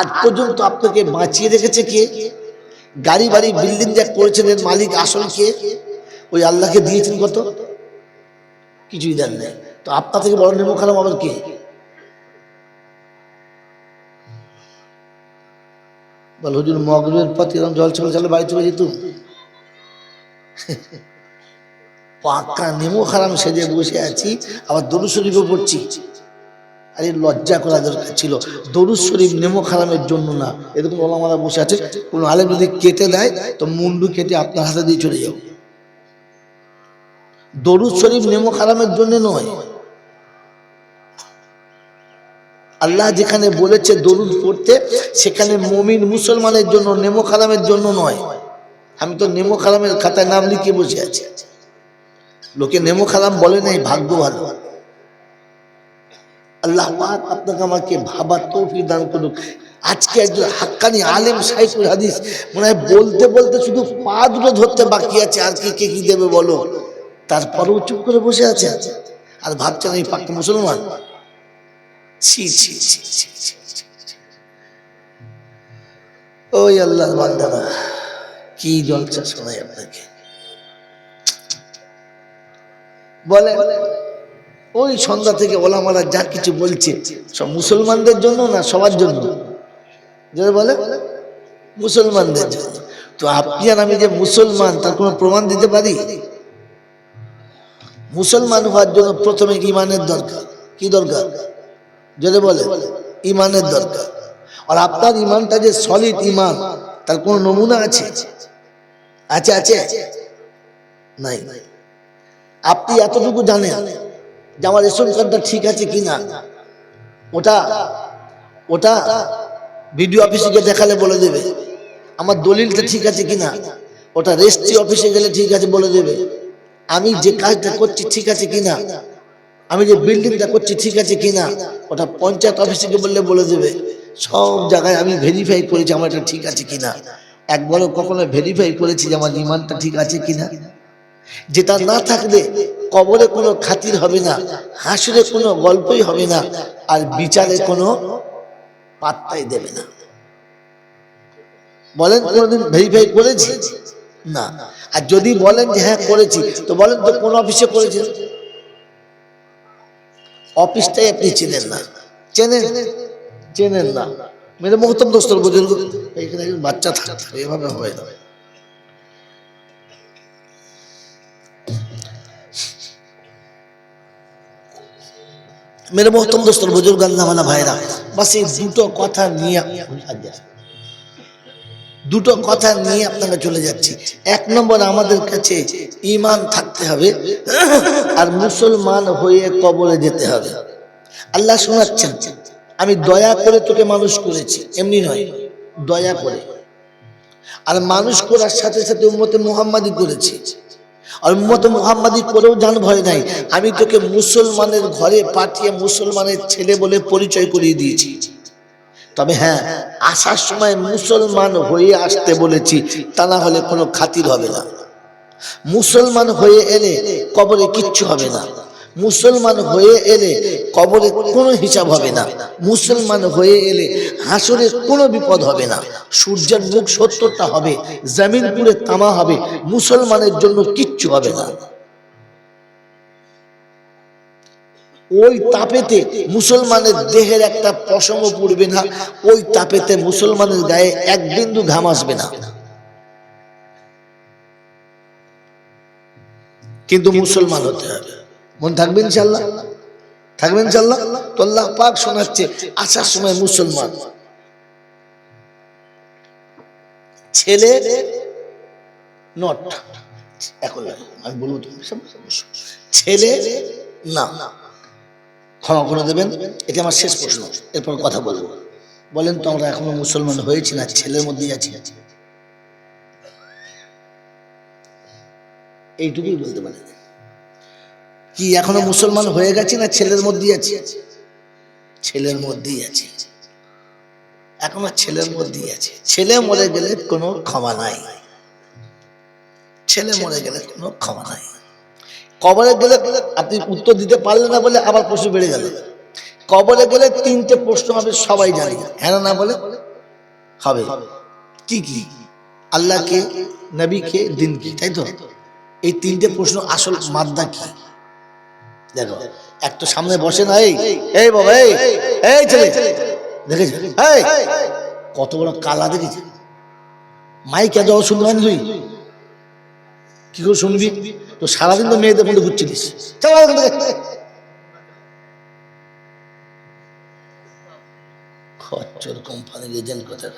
আজ পর্যন্ত আপনাকে বাঁচিয়ে রেখেছে কে? গাড়ি, বাড়ি বিল্ডিং যা করেছেন এর মালিক আসল কে? ওই আল্লাহকে দিয়েছেন কত? কিছুই দেন নাই তো আপনার থেকে বড় নেমো খারাপ আবার কে? বল, হুজুর মগরের পথ এরকম জল চলে চলে বাড়ি চলে যেত পাক্কা নেমো খারাম সেজে বসে আছি, আবার দরু শরীফও পড়ছি। আরে লজ্জা করা দরকার ছিল। দরুদ শরীফ নেমো খারামের জন্য না। এরকম ওলামারা বসে আছে। কোন আলেম যদি কেটে দেয়, তো মুন্ডু কেটে আপনার হাতে দিয়ে চলে যাও। দরুদ শরীফ নেমো খারামের জন্য নয়। আল্লাহ যেখানে বলেছে দরুদ পড়তে, সেখানে মমিন মুসলমানের জন্য, নেমো খারামের জন্য নয়। আমি তো নেমো খারামের খাতায় নাম লিখে বসে আছি। লোকে নেমো খারাম বলে নাই, ভাগ্য ভালো। আল্লাহ পাক আপনাকে আমাকে ভাবার তৌফিক দান করুক। আজকে একজন হাক্কানি আলেম সাইফুল হাদিস, মনে হয় বলতে বলতে শুধু পা দুটো ধরতে বাকি আছে, আর কি কে কি দেবে বলো? তারপরেও চুপ করে বসে আছে। আর ভাবছেন এই পাক্কা মুসলমান? ছি ছি ছি। ওই আল্লাহর বান্দারা, কি জলসা শোনাই আপনাকে? বলে ওই সন্ধ্যা থেকে ওলামারা যা কিছু বলছে, সব মুসলমানদের জন্য না সবার জন্য? যেটা বলে। মুসলমানদের জন্য। তো আপনি আর আমি যে মুসলমান, তার কোনো প্রমাণ দিতে পারি? মুসলমান হওয়ার জন্য প্রথমে ইমানের দরকার? কি দরকার? যদি বলে। ইমানের দরকার। আর আপনার ইমানটা যে সলিড ইমান, তার কোনো নমুনা আছে? আছে আছে? নাই। আপনি এতটুকু জানেন যে আমার রেশন কার্ডটা ঠিক আছে কি কিনা। ওটা ওটা বিডিও অফিসে গিয়ে দেখালে বলে দেবে। আমার দলিলটা ঠিক আছে কি কিনা। ওটা রেজিস্ট্রি অফিসে গেলে ঠিক আছে বলে দেবে। আমি যে কাজটা করছি ঠিক আছে কি কিনা। আমি যে বিল্ডিংটা করছি ঠিক আছে কি কিনা। ওটা পঞ্চায়েত অফিসে গিয়ে বললে বলে দেবে। সব জায়গায় আমি ভেরিফাই করেছি আমার এটা ঠিক আছে কি কিনা। একবারও কখনো ভেরিফাই করেছি যে আমার ইমানটা ঠিক আছে কিনা। যেটা না থাকলে কবরে কোনো খাতির হবে না, হাসরে কোনো গল্পই হবে না, আর বিচারে কোনো পাত্তাই দেবে না। বলেন কোনোদিন ভেরিফাই করেছি? না। আর যদি বলেন যে হ্যাঁ করেছি, তো বলেন তো কোন অফিসে করেছেন অফিসটাই আপনি চেনেন না। চেনেন? চেনেন না। মেরে মহতম দোস্তর বুজুর্গ। এখানে বাচ্চা থাকতে এভাবে হয় না। মেরে মহতম দোস্তর বুজুর্গ আল্লাহওয়ালা ভাইরা, বাস এই দুটো কথা নিয়ে দুটো কথা নিয়ে আপনাকে চলে যাচ্ছি। এক নম্বর, আমাদের কাছে ইমান থাকতে হবে আর মুসলমান হয়ে কবরে যেতে হবে। আল্লাহ শোনাচ্ছেন, আমি দয়া করে তোকে মানুষ করেছি, এমনি নয়, দয়া করে। আর মানুষ করার সাথে সাথে উম্মতে মুহাম্মাদি করেছি। আর উম্মত মুহাম্মাদি করেও যান ভয় নাই। আমি তোকে মুসলমানের ঘরে পাঠিয়ে মুসলমানের ছেলে বলে পরিচয় করিয়ে দিয়েছি। তবে হ্যাঁ আসার সময় মুসলমান হয়ে আসতে বলেছি, তা না হলে কোনো খাতির হবে না। মুসলমান হয়ে এলে কবরে কিচ্ছু হবে না। মুসলমান হয়ে এলে কবরে কোনো হিসাব হবে না। মুসলমান হয়ে এলে হাসরে কোনো বিপদ হবে না। সূর্যের মুখ সত্তরটা হবে, জমিন পুরে তামা হবে, মুসলমানের জন্য কিচ্ছু হবে না। ওই তাপেতে মুসলমানের দেহের একটা পশম পড়বে না, ওই তাপেতে মুসলমানের গায়ে এক বিন্দু ঘাম আসবে না। কিন্তু মুসলমান হতে হবে। মন থাকবে ইনশাল্লাহ থাকবেন ইনশাল্লাহ তো আল্লাহ পাক শোনাচ্ছে, আসার সময় মুসলমান। ছেলে নট এখন বলব ছেলে না। ক্ষমা করে দেবেন, এটা আমার শেষ প্রশ্ন, এরপর কথা বলব। বলেন তো, আমরা এখনও মুসলমান হয়েছি না, ছেলের মধ্যেই আছি। এইটুকুই বলতে পারেন। কি এখনও মুসলমান হয়ে গেছি না ছেলের মধ্যেই আছি? ছেলের মধ্যেই আছি। এখনও ছেলের মধ্যেই আছে। ছেলে মরে গেলে কোনো ক্ষমা নাই। ছেলে মরে গেলে কোনো ক্ষমা নাই। কবরে গেলে আপনি উত্তর দিতে পারলেন না বলে আবার প্রশ্ন বেড়ে গেল। কবরে গেলে তিনটে প্রশ্ন হবে সবাই জানি। হ্যাঁ না না বলে? হবে। কি কি? আল্লাহকে নবীকে দিন কি তাই তো? এই তিনটে প্রশ্ন আসল মাদ্দা কি? দেখো এক তো সামনে বসে না এই এই বাবা এই এই ছেলে। দেখেছি? এই কত বড় কালা দেখেছি। মাইক এত শুনবি না তুই? কি করে শুনবি? তো সারাদিন তো মেয়েদের মধ্যে ঘুরছিলিস। খচ্চর কোথায়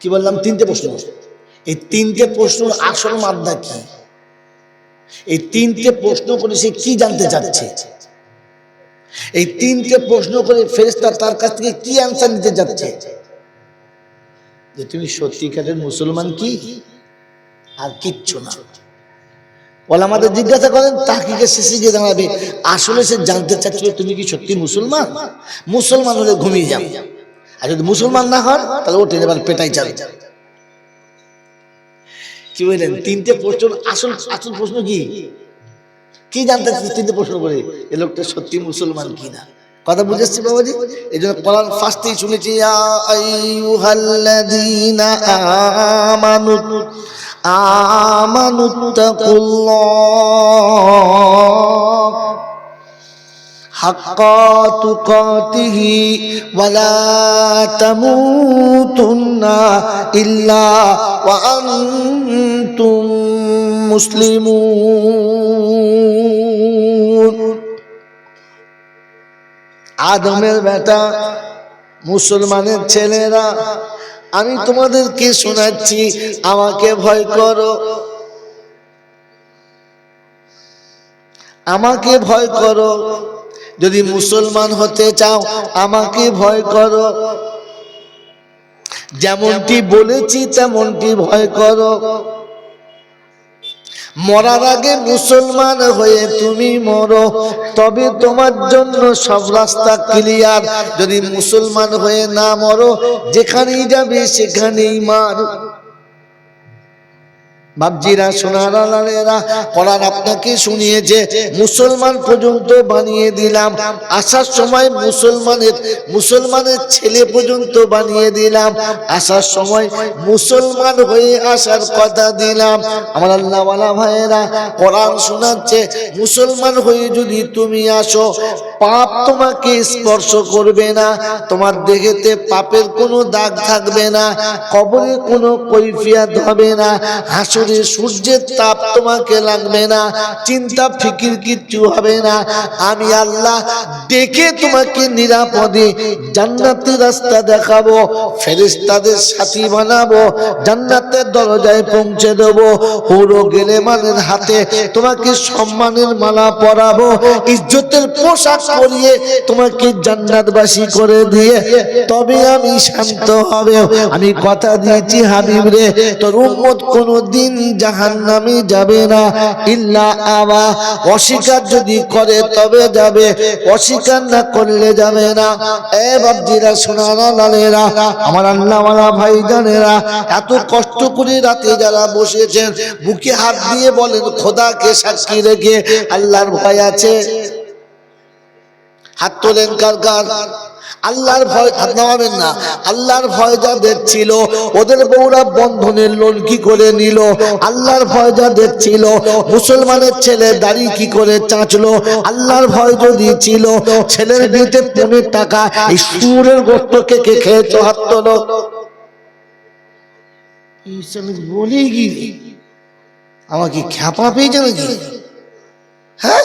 কি বললাম? তিনটে প্রশ্ন। এই তিনটে প্রশ্ন আসল মাদ্দা কি? এই তিনটে প্রশ্ন করে সে কি জানতে চাচ্ছে? এই তিনটে প্রশ্ন করে ফেরেস্তা তার কাছ থেকে কি অ্যান্সার নিতে যাচ্ছে? যে তুমি সত্যিকারের মুসলমান কি? আর কিচ্ছু না। বলে আমাদের জিজ্ঞাসা করেন তাকিকে শেষে গিয়ে দাঁড়াবে আসলে সে জানতে চাচ্ছিল তুমি কি সত্যি মুসলমান? মুসলমান হলে ঘুমিয়ে যাবে আর যদি মুসলমান না হন, তাহলে ওঠে এবার পেটাই চালিয়ে যাবে। কি বললেন তিনটে প্রশ্ন, আসল আসল প্রশ্ন কি? কি জানতে তিনটে প্রশ্ন করে? এ লোকটা সত্যি মুসলমান কি না কথা বুঝেছি বাবাজি? এই জন্য কোরআন ফার্স্টেই শুনেছি আমানু আমানু তাকুল্লাহ حق تقاته ولا تموتن إلا وأنتم مسلمون আদমের বেটা মুসলমানের ছেলেরা আমি তোমাদেরকে শোনাচ্ছি আমাকে ভয় করো আমাকে ভয় করো যদি মুসলমান হতে চাও, আমাকে ভয় করো। যেমনটি বলেছি, তেমনটি ভয় করো। মরার আগে মুসলমান হয়ে তুমি মরো, তবে তোমার জন্য সব রাস্তা ক্লিয়ার যদি মুসলমান হয়ে না মরো, যেখানেই যাবে সেখানেই মার। বাবজিরা সোনারা, লালেরা কোরআন আপনাকে শুনিয়েছে মুসলমান পর্যন্ত বানিয়ে দিলাম। আসার সময় মুসলমানের মুসলমানের ছেলে পর্যন্ত বানিয়ে দিলাম। আসার সময় মুসলমান হয়ে আসার কথা দিলাম। আমার আল্লাহওয়ালা ভাইয়েরা, কোরআন শোনাচ্ছে, মুসলমান হয়ে যদি তুমি আসো পাপ তোমাকে স্পর্শ করবে না। তোমার দেহেতে পাপের কোনো দাগ থাকবে না, কবরে কোনো কৈফিয়াত হবে না, হাসরে সূর্যের তাপ তোমাকে লাগবে না, চিন্তা, ফিকির কিচ্ছু হবে না। আমি আল্লাহ ডেকে তোমাকে নিরাপদে জান্নাতের রাস্তা দেখাবো, ফেরেশতাদের সাথী বানাবো, জান্নাতের দরজায় পৌঁছে দেবো। হুড়ো গেলে মানের হাতে তোমাকে সম্মানের মালা পরাবো, ইজ্জতের পোশাক পরিয়ে তোমাকে জান্নাতবাসী করে দিয়ে তবে আমি শান্ত হবে। আমি কথা দিয়েছি হাবিব রে, তোর উম্মত কোনো দিন জাহান নামে যাবে না। ইল্লা আবা অস্বীকার যদি করে তবে যাবে, অস্বীকার না করলে যাবে না। এ বাবজিরা সোনারা লালেরা, আমার আল্লাহওয়ালা ভাই জানেরা এত কষ্ট করে রাতে যারা বসেছেন, বুকে হাত দিয়ে বলেন, খোদাকে সাক্ষী রেখে আল্লাহর ভয় আছে। হাত তোলেন কার কার? আল্লাহর ভয় হাত নামাবেন না। আল্লাহর ভয় যাদের ছিল ওদের বউরা বন্ধনের লোন কি করে নিল? আল্লাহর ভয় যাদের ছিল মুসলমানের ছেলে দাড়ি কি করে চাঁচলো? আল্লাহর ভয় যদি ছিল ছেলের বিয়েতে পনেরো টাকা, এই সুরের গোস্ত কে কে খেয়েছো হাত তোলো? বলেই কি? আমাকে খ্যাপা পেয়েছে নাকি? হ্যাঁ?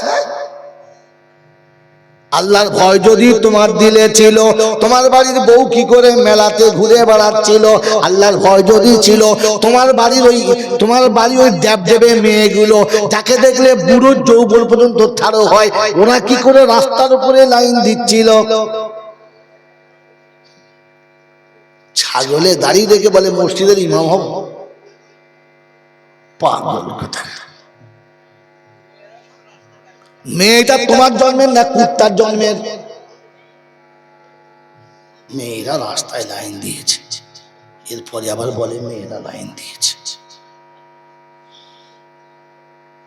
আল্লাহর ভয় যদি তোমার দিলে ছিল, তোমার বাড়ির বউ কি করে মেলাতে ঘুরে বেড়াচ্ছিল? আল্লাহর ভয় যদি ছিল, তোমার বাড়ির ওই, তোমার বাড়ি ওই দেব দেবে মেয়েগুলো, যাকে দেখলে বুড়ো যৌবন পর্যন্ত ছাড়ো হয়, ওরা কি করে রাস্তার উপরে লাইন দিচ্ছিল? ছাগলে দাঁড়িয়ে রেখে বলে, মসজিদের ইমাম হব পাগল কথা মেয়েটা তোমার জন্মের না কুত্তার জন্মের? মেয়েরা রাস্তায় লাইন দিয়েছে। এরপরে আবার বলে, মেয়েরা লাইন দিয়েছে।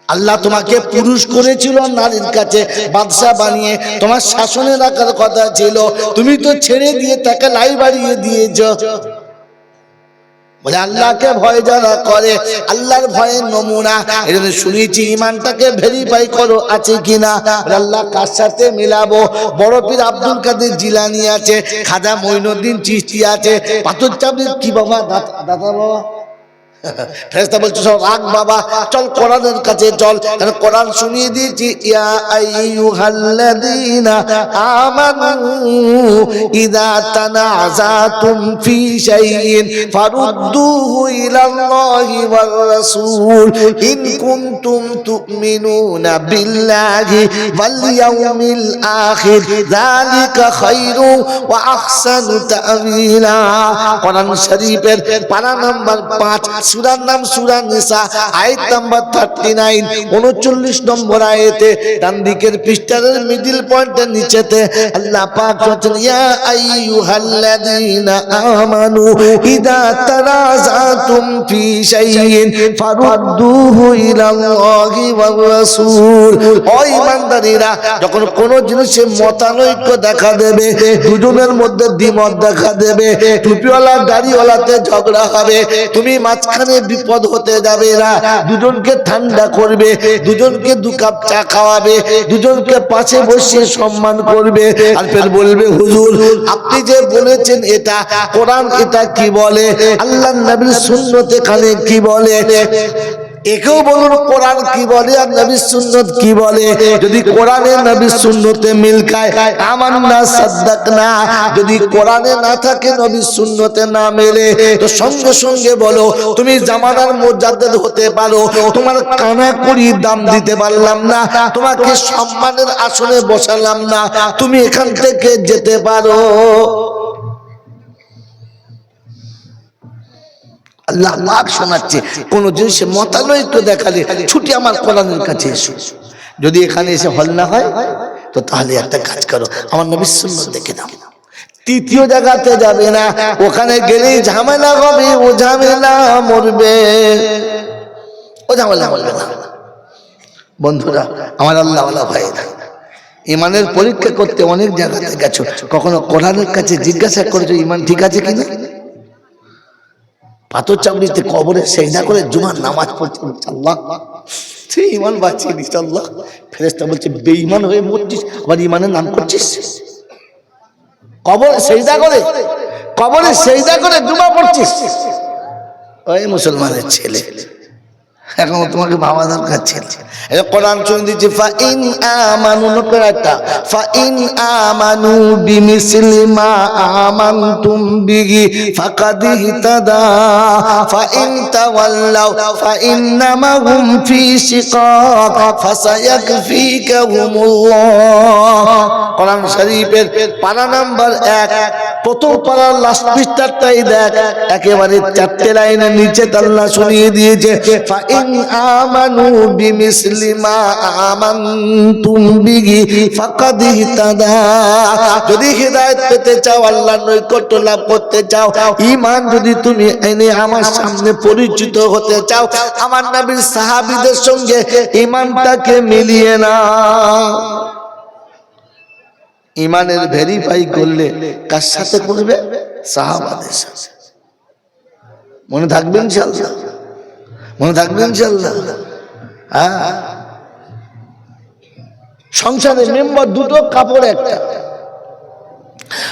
আল্লাহ তোমাকে পুরুষ করেছিল, নারীর কাছে বাদশা বানিয়ে। তোমার শাসনে রাখার কথা ছিল। তুমি তো ছেড়ে দিয়ে তাকে লাই বাড়িয়ে দিয়েছ। বলে, আল্লাহকে ভয় যারা করে, আল্লাহর ভয়ের নমুনা। এটা শুনেছি, ইমানটাকে ভেরিফাই করো, আছে কিনা? আল্লাহ কার সাথে মিলাবো? বড় পীর আব্দুল কাদের জিলানি আছে খাজা মঈনুদ্দিন চিস্তি আছে, পাথর চাবড়ির কি বাবা দাদা বাবা? ফেরেশতা বলছে সব রাগ বাবা, চল কোরআনের কাছে চল। কারণ কোরআন শুনিয়ে দিয়েছি, ইয়া আইয়ুহাল্লাযীনা আমানু ইযা তানাযাতুম ফি শাইইন ফারুদ্দুহু ইলাল্লাহি ওয়ার রাসূল ইন কুনতুম তুমিনুনা বিল্লাহি ওয়াল ইয়াউমিল আখির যালিকা খায়রু ওয়া আহসানু তা'ওয়িলা। কোরআন শরীফের পারা নাম্বার 5 সূরার নাম সূরা নিসা, আয়াত নাম্বার 39 39 নম্বর আয়াতে ডান দিকের পৃষ্ঠার মিডল পয়েন্টের নিচেতে, আল্লাহ পাক বলেন ইয়া আইয়ুহাল্লাযীনা আমানু ইযা তারাযাতুম ফি শাইইন, ফারুদ্দুহু ইলাল্লাহি ওয়ার রাসূল ও ঈমানদারীরা, যখন কোন জিনিসে মতানৈক্য দেখা দেবে, দুজনের মধ্যে দ্বিমত দেখা দেবে, টুপিওয়ালা, দাড়িওয়ালাতে ঝগড়া হবে, তুমি মাঝখানে বিপদ হতে যাবে না। দুজনকে ঠান্ডা করবে, দুজনকে দু কাপ চা খাওয়াবে, দুজনকে পাশে বসিয়ে সম্মান করবে। আর ফের বলবে, হুজুর, আপনি যে বলেছেন এটা, কোরআন এটা কি বলে? আল্লাহ নবীর শূন্যতে কানে কি বলে? একেও বলুন, কোরআন কি বলে আর নবী সুন্নত কি বলে? যদি কোরআনে নবীর সুন্নতে মিল খায় আমার না সাদ্দাক না যদি কোরআনে না থাকে নবীর সুন্নতে না মেলে। তো সঙ্গে সঙ্গে বলো, তুমি জামানার মর্যাদা হতে পারো, তোমার কানা করি দাম দিতে পারলাম না, তোমাকে সম্মানের আসনে বসালাম না, তুমি এখান থেকে যেতে পারো। আল্লাহ লাভ শোনাচ্ছে। কোন জিনিসে মতানৈক্য দেখালে ছুটি আমার কোরআনের কাছে এসো। যদি এখানে এসে হল না হয়, তো তাহলে একটা কাজ করো। আমার নবীর সুন্নত দেখে দাও তৃতীয় জায়গাতে যাবে না, ওখানে গেলেই ঝামেলা হবে, ও ঝামেলা মরবে। ও ঝামেলা মরবে না। বন্ধুরা, আমার আল্লাহ আল্লাহ ভাইরা ইমানের পরীক্ষা করতে অনেক জায়গাতে গেছো। কখনো কোরআনের কাছে জিজ্ঞাসা করেছ ইমান ঠিক আছে কিনা? পাথর চামড়িতে কবরে সেজদা করে জুমার নামাজ পড়ছে আল্লাহ ইমান বাঁচিয়ে দিস আল্লাহ ফেরেস্তা বলছে বেঈমান হয়ে মরছিস আবার ইমানের নাম করছিস? কবরে সেজদা করে কবরে সেজদা করে জুমা পড়ছিস। ওই মুসলমানের ছেলে। এখন তোমাকে ভাবা দরকার ছিল। এটা কোরআন শুনে দিচ্ছে ফা ইন আমানু নকর একটা ফা ইন আমানু বিমিসলি মা আমানতুম বিহি ফাকাদ ইহতাদা। ফা ইন তাওয়াল্লাউ ফা ফি শিকাক কোরআন শরীফের পারা নাম্বার 1 প্রথম পারার লাস্ট পৃষ্ঠাটাই দেখ, একেবারে চারটে লাইনের নিচে আল্লাহ শুনিয়ে দিয়েছে। ফা আমানু ফাকাদ ইহতাদা। যদি পেতে চাও নৈকট্য লাভ করতে চাও যদি তুমি এনে আমার সামনে পরিচিত হতে চাও, আমার সঙ্গে মিলিয়ে নাও। ইমানের ভেরিফাই করলে কার সাথে করবে? সাহাবাদের সাথে। মনে থাকবেন মনে থাকবেন ইনশাল্লাহ হ্যাঁ? সংসারে মেম্বার দুটো, কাপড় একটা।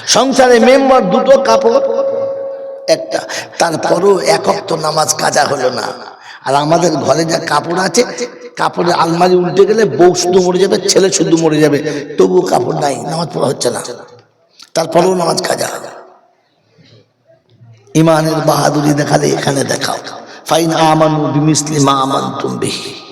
সংসারে মেম্বার দুটো, কাপড় একটা। তারপরও একক তো নামাজ কাজা হলো না। আর আমাদের ঘরে যা কাপড় আছে, কাপড়ের আলমারি উল্টে গেলে বউ শুধু মরে যাবে, ছেলে শুধু মরে যাবে। তবুও কাপড় নাই, নামাজ পড়া হচ্ছে না। তারপরেও নামাজ কাজা ইমানের বাহাদুরি দেখালে এখানে দেখাও। ফাইন আমানু বিমিসলি মা আমানতুম বিহি।